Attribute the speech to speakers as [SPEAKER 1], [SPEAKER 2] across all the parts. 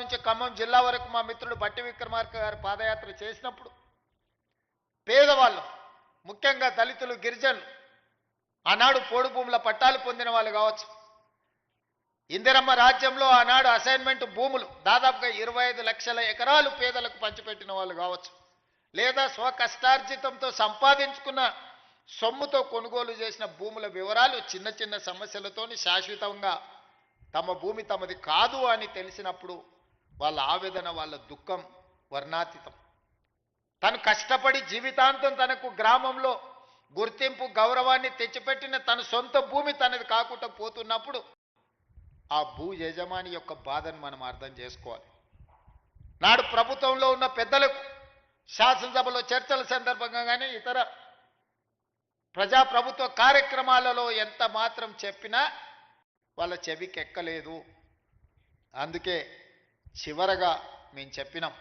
[SPEAKER 1] నుంచి ఖమ్మం జిల్లా వరకు మా మిత్రుడు బట్టి విక్రమార్క గారు పాదయాత్ర చేసినప్పుడు పేదవాళ్ళు ముఖ్యంగా దళితులు గిరిజనులు ఆనాడు పోడు భూముల పట్టాలు పొందిన వాళ్ళు కావచ్చు. ఇందిరమ్మ రాజ్యంలో ఆనాడు అసైన్మెంట్ భూములు దాదాపుగా ఇరవై ఐదు లక్షల ఎకరాలు పేదలకు పంచిపెట్టిన వాళ్ళు కావచ్చు. లేదా స్వకష్టార్జితంతో సంపాదించుకున్న సొమ్ముతో కొనుగోలు చేసిన భూముల వివరాలు చిన్న చిన్న సమస్యలతోని శాశ్వతంగా తమ భూమి తమది కాదు అని తెలిసినప్పుడు వాళ్ళ ఆవేదన వాళ్ళ దుఃఖం వర్ణాతీతం. తను కష్టపడి జీవితాంతం తనకు గ్రామంలో గుర్తింపు గౌరవాన్ని తెచ్చిపెట్టిన తన సొంత భూమి తనది కాకుండా పోతున్నప్పుడు ఆ భూ యజమాని యొక్క బాధను మనం అర్థం చేసుకోవాలి. నాడు ప్రభుత్వంలో ఉన్న పెద్దలకు శాసనసభలో చర్చల సందర్భంగా కానీ ఇతర ప్రజాప్రభుత్వ కార్యక్రమాలలో ఎంత మాత్రం చెప్పినా వాళ్ళ చెవికి ఎక్కలేదు అందుకే చివరగా మేము చెప్పినాం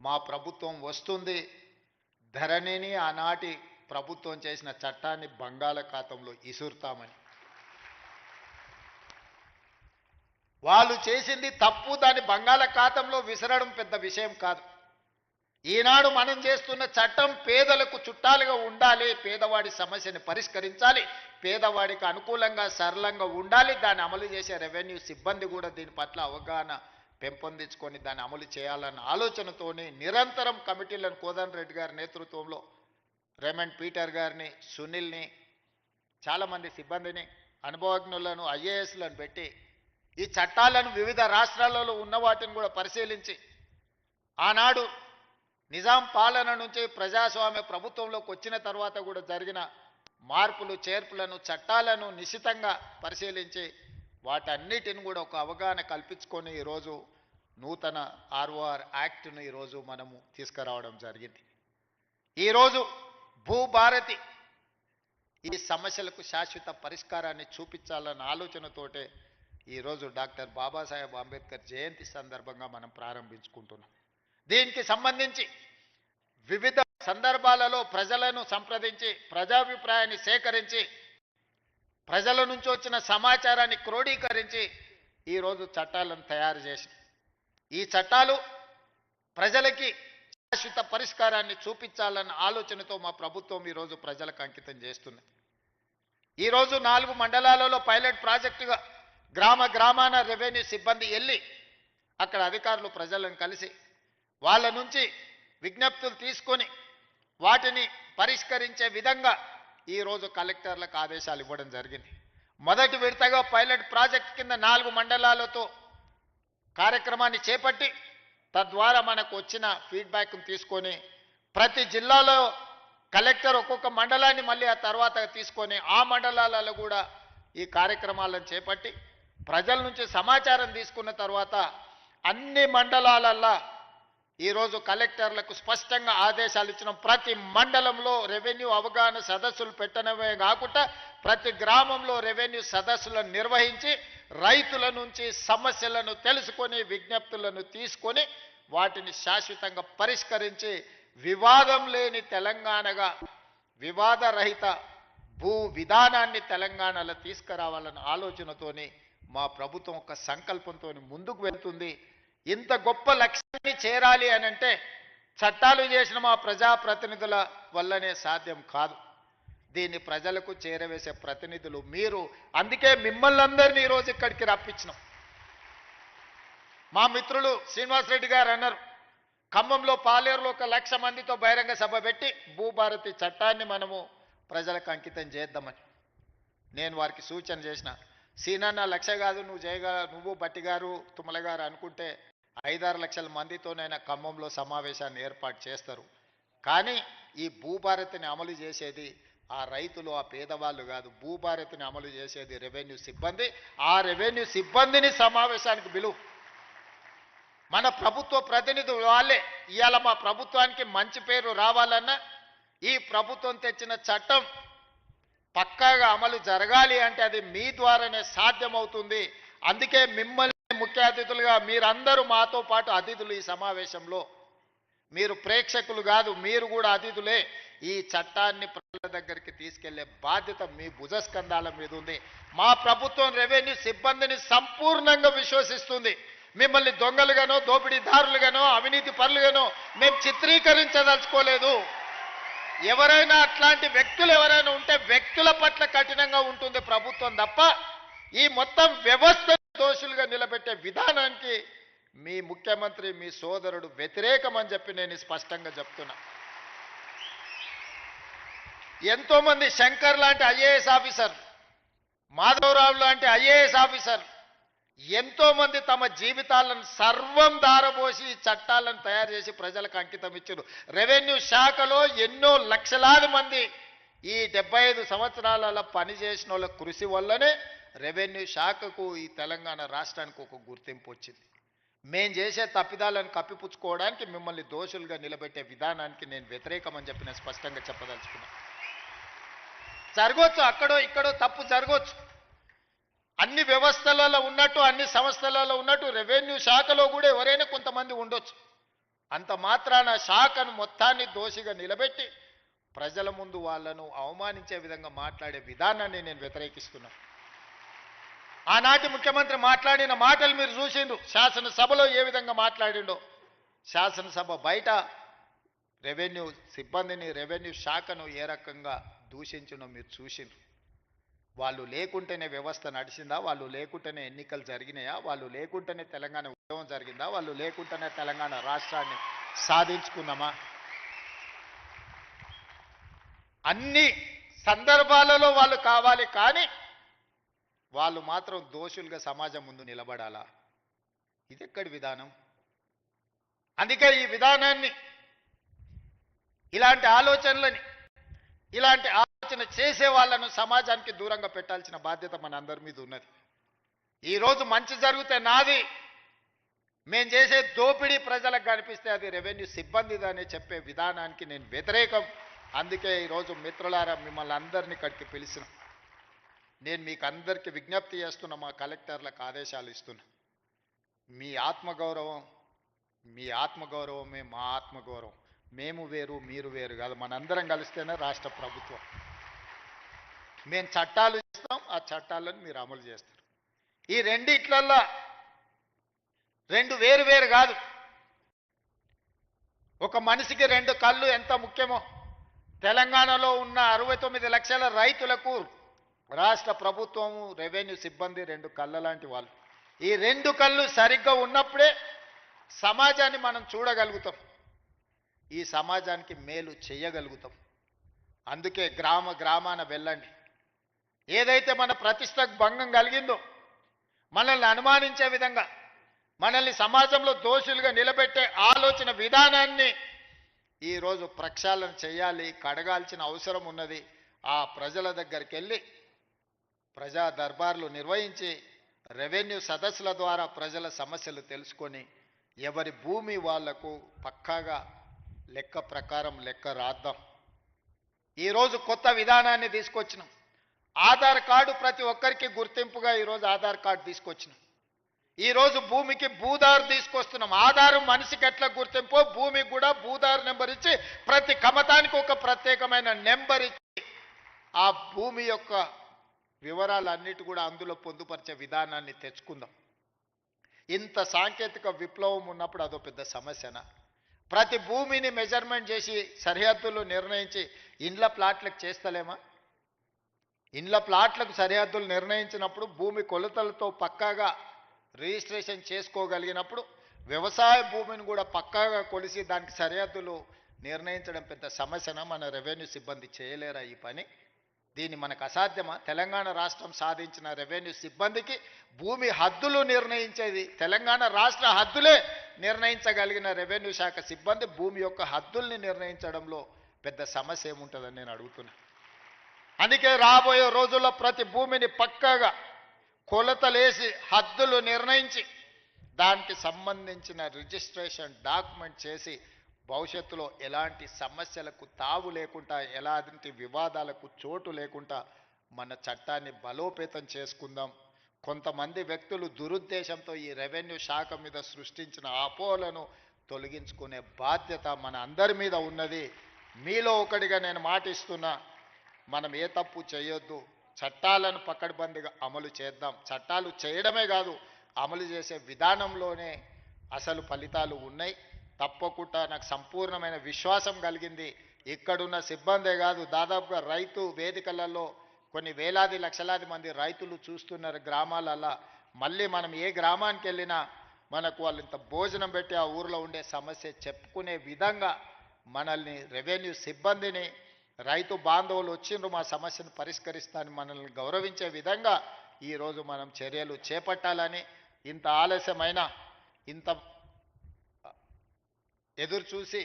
[SPEAKER 1] మా ప్రభుత్వం వస్తుంది. ధరణిని ఆనాటి ప్రభుత్వం చేసిన చట్టాన్ని బంగాళాఖాతంలో ఇసురుతామని. వాళ్ళు చేసింది తప్పు దాన్ని బంగాళాఖాతంలో విసరడం పెద్ద విషయం కాదు. ఈనాడు మనం చేస్తున్న చట్టం పేదలకు చుట్టాలుగా ఉండాలి పేదవాడి సమస్యని పరిష్కరించాలి పేదవాడికి అనుకూలంగా సరళంగా ఉండాలి దాన్ని అమలు చేసే రెవెన్యూ సిబ్బంది కూడా దీని పట్ల అవగాహన పెంపొందించుకొని దాన్ని అమలు చేయాలన్న ఆలోచనతోనే నిరంతరం కమిటీలను కోదన్ రెడ్డి గారి నేతృత్వంలో రేమండ్ పీటర్ గారిని సునీల్ని చాలామంది సిబ్బందిని అనుభవజ్ఞులను ఐఏఎస్లను పెట్టి ఈ చట్టాలను వివిధ రాష్ట్రాలలో ఉన్న వాటిని కూడా పరిశీలించి ఆనాడు నిజాం పాలన నుంచి ప్రజాస్వామ్య ప్రభుత్వంలోకి వచ్చిన తర్వాత కూడా జరిగిన మార్పులు చేర్పులను చట్టాలను నిశితంగా పరిశీలించి వాటన్నిటిని కూడా ఒక అవగాహన కల్పించుకొని ఈరోజు నూతన ఆర్ఓఆర్ యాక్ట్ను ఈరోజు మనము తీసుకురావడం జరిగింది. ఈరోజు భూభారతి ఈ సమస్యలకు శాశ్వత పరిష్కారాన్ని చూపించాలన్న ఆలోచనతోటే ఈరోజు డాక్టర్ బాబాసాహెబ్ అంబేద్కర్ జయంతి సందర్భంగా మనం ప్రారంభించుకుంటున్నాం. దీనికి సంబంధించి వివిధ సందర్భాలలో ప్రజలను సంప్రదించి ప్రజాభిప్రాయాన్ని సేకరించి ప్రజల నుంచి వచ్చిన సమాచారాన్ని క్రోడీకరించి ఈరోజు చట్టాలను తయారు చేసి ఈ చట్టాలు ప్రజలకి శాశ్వత పరిష్కారాన్ని చూపించాలన్న ఆలోచనతో మా ప్రభుత్వం ఈరోజు ప్రజలకు అంకితం చేస్తుంది. ఈరోజు నాలుగు మండలాలలో పైలట్ ప్రాజెక్టుగా గ్రామ గ్రామాన రెవెన్యూ సిబ్బంది వెళ్ళి అక్కడ అధికారులు ప్రజలను కలిసి వాళ్ళ నుంచి విజ్ఞప్తులు తీసుకొని వాటిని పరిష్కరించే విధంగా ఈరోజు కలెక్టర్లకు ఆదేశాలు ఇవ్వడం జరిగింది. మొదటి విడతగా పైలట్ ప్రాజెక్ట్ కింద నాలుగు మండలాలతో కార్యక్రమాన్ని చేపట్టి తద్వారా మనకు వచ్చిన ఫీడ్బ్యాక్ను తీసుకొని ప్రతి జిల్లాలో కలెక్టర్ ఒక్కొక్క మండలాన్ని మళ్ళీ ఆ తర్వాత తీసుకొని ఆ మండలాలలో కూడా ఈ కార్యక్రమాలను చేపట్టి ప్రజల నుంచి సమాచారం తీసుకున్న తర్వాత అన్ని మండలాలల్లో ఈరోజు కలెక్టర్లకు స్పష్టంగా ఆదేశాలు ఇచ్చిన ప్రతి మండలంలో రెవెన్యూ అవగాహన సదస్సులు పెట్టడమే కాకుండా ప్రతి గ్రామంలో రెవెన్యూ సదస్సులను నిర్వహించి రైతుల నుంచి సమస్యలను తెలుసుకొని విజ్ఞప్తులను తీసుకొని వాటిని శాశ్వతంగా పరిష్కరించి వివాదం లేని తెలంగాణగా వివాదరహిత భూ విధానాన్ని తెలంగాణలో తీసుకురావాలన్న ఆలోచనతోని మా ప్రభుత్వం ఒక సంకల్పంతో ముందుకు వెళ్తుంది. ఇంత గొప్ప లక్ష్యాన్ని చేరాలి అని అంటే చట్టాలు చేసిన మా ప్రజాప్రతినిధుల వల్లనే సాధ్యం కాదు. దీన్ని ప్రజలకు చేరవేసే ప్రతినిధులు మీరు. అందుకే మిమ్మల్ని అందరినీ ఈరోజు ఇక్కడికి రప్పించినాం. మా మిత్రులు శ్రీనివాసరెడ్డి గారు అన్నారు ఖమ్మంలో పాలేరులో ఒక లక్ష మందితో బహిరంగ సభ పెట్టి భూభారతి చట్టాన్ని మనము ప్రజలకు అంకితం చేద్దామని. నేను వారికి సూచన చేసిన సీనన్న లక్ష కాదు నువ్వు చేయగా నువ్వు బట్టి గారు తుమ్మల గారు అనుకుంటే ఐదారు లక్షల మందితోనైనా ఖమ్మంలో సమావేశాన్ని ఏర్పాటు చేస్తారు. కానీ ఈ భూభారతిని అమలు చేసేది ఆ రైతులు ఆ పేదవాళ్ళు కాదు. భూభారతిని అమలు చేసేది రెవెన్యూ సిబ్బంది. ఆ రెవెన్యూ సిబ్బందిని సమావేశానికి పిలువు. మన ప్రభుత్వ ప్రతినిధులు వాళ్ళే. ఇవాళ మా ప్రభుత్వానికి మంచి పేరు రావాలన్నా ఈ ప్రభుత్వం తెచ్చిన చట్టం పక్కాగా అమలు జరగాలి అంటే అది మీ ద్వారానే సాధ్యమవుతుంది. అందుకే మిమ్మల్ని ముఖ్య అతిథులుగా మీరందరూ మాతో పాటు అతిథులు ఈ సమావేశంలో. మీరు ప్రేక్షకులు కాదు మీరు కూడా అతిథులే. ఈ చట్టాన్ని ప్రజల దగ్గరికి తీసుకెళ్ళే బాధ్యత మీ భుజస్కంధాల మీద ఉంది. మా ప్రభుత్వం రెవెన్యూ సిబ్బందిని సంపూర్ణంగా విశ్వసిస్తుంది. మిమ్మల్ని దొంగలుగానో దోపిడీదారులుగానో అవినీతి పరులుగానో మేము చిత్రీకరించదలుచుకోలేదు. ఎవరైనా అట్లాంటి వ్యక్తులు ఎవరైనా ఉంటే వ్యక్తుల పట్ల కఠినంగా ఉంటుంది ప్రభుత్వం తప్ప ఈ మొత్తం వ్యవస్థ దోషులుగా నిలబెట్టే విధానానికి మీ ముఖ్యమంత్రి మీ సోదరుడు వ్యతిరేకం అని చెప్పి నేను స్పష్టంగా చెప్తున్నా. ఎంతోమంది శంకర్ లాంటి ఐఏఎస్ ఆఫీసర్ మాధవరావు లాంటి ఐఏఎస్ ఆఫీసర్ ఎంతో మంది తమ జీవితాలను సర్వం దారబోసి ఈ చట్టాలను తయారు చేసి ప్రజలకు అంకితం ఇచ్చారు రెవెన్యూ శాఖలో ఎన్నో లక్షలాది మంది ఈ డెబ్బై ఐదు సంవత్సరాల పనిచేసిన వాళ్ళ కృషి వల్లనే రెవెన్యూ శాఖకు ఈ తెలంగాణ రాష్ట్రానికి ఒక గుర్తింపు వచ్చింది. మేం చేసే తప్పిదాలను కప్పిపుచ్చుకోవడానికి మిమ్మల్ని దోషులుగా నిలబెట్టే విధానానికి నేను వ్యతిరేకమని చెప్పి నేను స్పష్టంగా చెప్పదలుచుకున్నాను జరగవచ్చు అక్కడో ఇక్కడో తప్పు జరగవచ్చు అన్ని వ్యవస్థలలో ఉన్నట్టు అన్ని సంస్థలలో ఉన్నట్టు రెవెన్యూ శాఖలో కూడా ఎవరైనా కొంతమంది ఉండొచ్చు. అంత మాత్రాన శాఖను మొత్తాన్ని దోషిగా నిలబెట్టి ప్రజల ముందు వాళ్ళను అవమానించే విధంగా మాట్లాడే విధానాన్ని నేను వ్యతిరేకిస్తున్నా. ఆనాటి ముఖ్యమంత్రి మాట్లాడిన మాటలు మీరు చూసిండ్రు. శాసనసభలో ఏ విధంగా మాట్లాడిండో. శాసనసభ బయట రెవెన్యూ సిబ్బందిని రెవెన్యూ శాఖను ఏ రకంగా దూషించడో మీరు చూసిండ్రు. వాళ్ళు లేకుంటేనే వ్యవస్థ నడిచిందా? వాళ్ళు లేకుంటేనే ఎన్నికలు జరిగినాయా? వాళ్ళు లేకుంటేనే తెలంగాణ ఉద్యమం జరిగిందా? వాళ్ళు లేకుంటేనే తెలంగాణ రాష్ట్రాన్ని సాధించుకున్నామా? అన్ని సందర్భాలలో వాళ్ళు కావాలి కానీ వాళ్ళు మాత్రం దోషులుగా సమాజం ముందు నిలబడాలా? ఇది ఎక్కడి విధానం? అందుకే ఈ విధానాన్ని ఇలాంటి ఆలోచనలని ఇలాంటి ఆలోచన చేసే వాళ్ళను సమాజానికి దూరంగా పెట్టాల్సిన బాధ్యత మన అందరి మీద ఉన్నది. ఈరోజు మంచి జరిగితే నాది. మేం చేసే దోపిడీ ప్రజలకు కనిపిస్తే అది రెవెన్యూ సిబ్బందిదని చెప్పే విధానానికి నేను వ్యతిరేకం. అందుకే ఈరోజు మిత్రులారా మిమ్మల్ని అందరినీ ఇక్కడికి పిలిచిన. నేను మీకు అందరికీ విజ్ఞప్తి చేస్తున్న మా కలెక్టర్లకు ఆదేశాలు ఇస్తున్నా. మీ ఆత్మగౌరవం మీ ఆత్మగౌరవమే మా ఆత్మగౌరవం. మేము వేరు మీరు వేరు కాదు. మనందరం కలిస్తేనే రాష్ట్ర ప్రభుత్వం. మేము చట్టాలు చేస్తాం ఆ చట్టాలను మీరు అమలు చేస్తారు. ఈ రెండిట్లల్లో రెండు వేరు వేరు కాదు. ఒక మనిషికి రెండు కళ్ళు ఎంత ముఖ్యమో. తెలంగాణలో ఉన్న అరవై తొమ్మిది లక్షల రైతులకు రాష్ట్ర ప్రభుత్వము రెవెన్యూ సిబ్బంది రెండు కళ్ళ లాంటి వాళ్ళు. ఈ రెండు కళ్ళు సరిగ్గా ఉన్నప్పుడే సమాజాన్ని మనం చూడగలుగుతాం. ఈ సమాజానికి మేలు చేయగలుగుతాం. అందుకే గ్రామ గ్రామాన వెళ్ళండి. ఏదైతే మన ప్రతిష్టకు భంగం కలిగిందో మనల్ని అనుమానించే విధంగా మనల్ని సమాజంలో దోషులుగా నిలబెట్టే ఆలోచన విధానాన్ని ఈరోజు ప్రక్షాళన చేయాలి కడగాల్సిన అవసరం ఉన్నది. ఆ ప్రజల దగ్గరికి వెళ్ళి ప్రజా దర్బార్లు నిర్వహించి రెవెన్యూ సదస్సుల ద్వారా ప్రజల సమస్యలు తెలుసుకొని ఎవరి భూమి వాళ్ళకు పక్కాగా లెక్క ప్రకారం లెక్క రాద్దాం. ఈరోజు కొత్త విధానాన్ని తీసుకొచ్చినాం. ఆధార్ కార్డు ప్రతి ఒక్కరికి గుర్తింపుగా ఈరోజు ఆధార్ కార్డు తీసుకొచ్చినాం. ఈరోజు భూమికి భూదారు తీసుకొస్తున్నాం. ఆధారం మనిషికి ఎట్లా గుర్తింపో భూమికి కూడా భూదారు నెంబర్ ఇచ్చి ప్రతి కమతానికి ఒక ప్రత్యేకమైన నెంబర్ ఇచ్చి ఆ భూమి యొక్క వివరాలన్నిటి కూడా అందులో పొందుపరిచే విధానాన్ని తెచ్చుకుందాం. ఇంత సాంకేతిక విప్లవం ఉన్నప్పుడు అదో పెద్ద సమస్యనా? ప్రతి భూమిని మెజర్మెంట్ చేసి సరిహద్దులు నిర్ణయించి ఇండ్ల ప్లాట్లకు చేస్తలేమా? ఇండ్ల ప్లాట్లకు సరిహద్దులు నిర్ణయించినప్పుడు భూమి కొలతలతో పక్కాగా రిజిస్ట్రేషన్ చేసుకోగలిగినప్పుడు వ్యవసాయ భూమిని కూడా పక్కాగా కొలిసి దానికి సరిహద్దులు నిర్ణయించడం పెద్ద సమస్యన? మన రెవెన్యూ సిబ్బంది చేయలేరా ఈ పని? దీన్ని మనకు అసాధ్యమా? తెలంగాణ రాష్ట్రం సాధించిన రెవెన్యూ సిబ్బందికి భూమి హద్దులు నిర్ణయించేది తెలంగాణ రాష్ట్ర హద్దులే నిర్ణయించగలిగిన రెవెన్యూ శాఖ సిబ్బంది భూమి యొక్క హద్దుల్ని నిర్ణయించడంలో పెద్ద సమస్య ఏముంటుందని నేను అడుగుతున్నాను అందుకే రాబోయే రోజుల్లో ప్రతి భూమిని పక్కాగా కొలతలేసి హద్దులు నిర్ణయించి దానికి సంబంధించిన రిజిస్ట్రేషన్ డాక్యుమెంట్ చేసి భవిష్యత్తులో ఎలాంటి సమస్యలకు తావు లేకుండా ఎలాంటి వివాదాలకు చోటు లేకుండా మన చట్టాన్ని బలోపేతం చేసుకుందాం. కొంతమంది వ్యక్తులు దురుద్దేశంతో ఈ రెవెన్యూ శాఖ మీద సృష్టించిన అపోహలను తొలగించుకునే బాధ్యత మన అందరి మీద ఉన్నది. మీలో ఒకటిగా నేను మాటిస్తున్నా మనం ఏ తప్పు చేయొద్దు. చట్టాలను పక్కడబందిగా అమలు చేద్దాం. చట్టాలు చేయడమే కాదు అమలు చేసే విధానంలోనే అసలు ఫలితాలు ఉన్నాయి. తప్పకుండా నాకు సంపూర్ణమైన విశ్వాసం కలిగింది. ఇక్కడున్న సిబ్బందే కాదు దాదాపుగా రైతు వేదికలలో కొన్ని వేలాది లక్షలాది మంది రైతులు చూస్తున్నారు గ్రామాలల్లో. మళ్ళీ మనం ఏ గ్రామానికి వెళ్ళినా మనకు వాళ్ళు ఇంత భోజనం పెట్టి ఆ ఊరిలో ఉండే సమస్య చెప్పుకునే విధంగా మనల్ని రెవెన్యూ సిబ్బందిని రైతు బాంధవులు వచ్చిండ్రు మా సమస్యను పరిష్కరిస్తానని మనల్ని గౌరవించే విధంగా ఈరోజు మనం చర్యలు చేపట్టాలని ఇంత ఆలస్యమైన ఇంత ఎదురు చూసి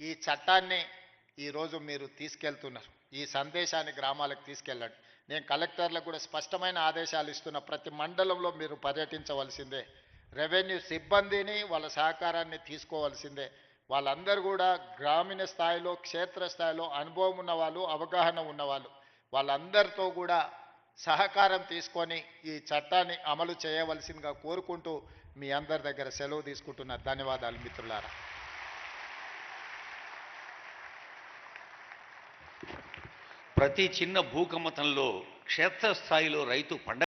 [SPEAKER 1] ఈ చట్టాన్ని ఈరోజు మీరు తీసుకెళ్తున్నారు. ఈ సందేశాన్ని గ్రామాలకు తీసుకెళ్ళండి. నేను కలెక్టర్లకు కూడా స్పష్టమైన ఆదేశాలు ఇస్తున్న ప్రతి మండలంలో మీరు పర్యటించవలసిందే. రెవెన్యూ సిబ్బందిని వాళ్ళ సహకారాన్ని తీసుకోవాల్సిందే. వాళ్ళందరూ కూడా గ్రామీణ స్థాయిలో క్షేత్ర స్థాయిలో అనుభవం ఉన్న వాళ్ళు అవగాహన ఉన్నవాళ్ళు. వాళ్ళందరితో కూడా సహకారం తీసుకొని ఈ చట్టాన్ని అమలు చేయవలసిందిగా కోరుకుంటూ మీ అందరి దగ్గర సెలవు తీసుకుంటున్న. ధన్యవాదాలు మిత్రులారా.
[SPEAKER 2] ప్రతి చిన్న భూకమ్మతంలో క్షేత్రస్థాయిలో రైతు పండగ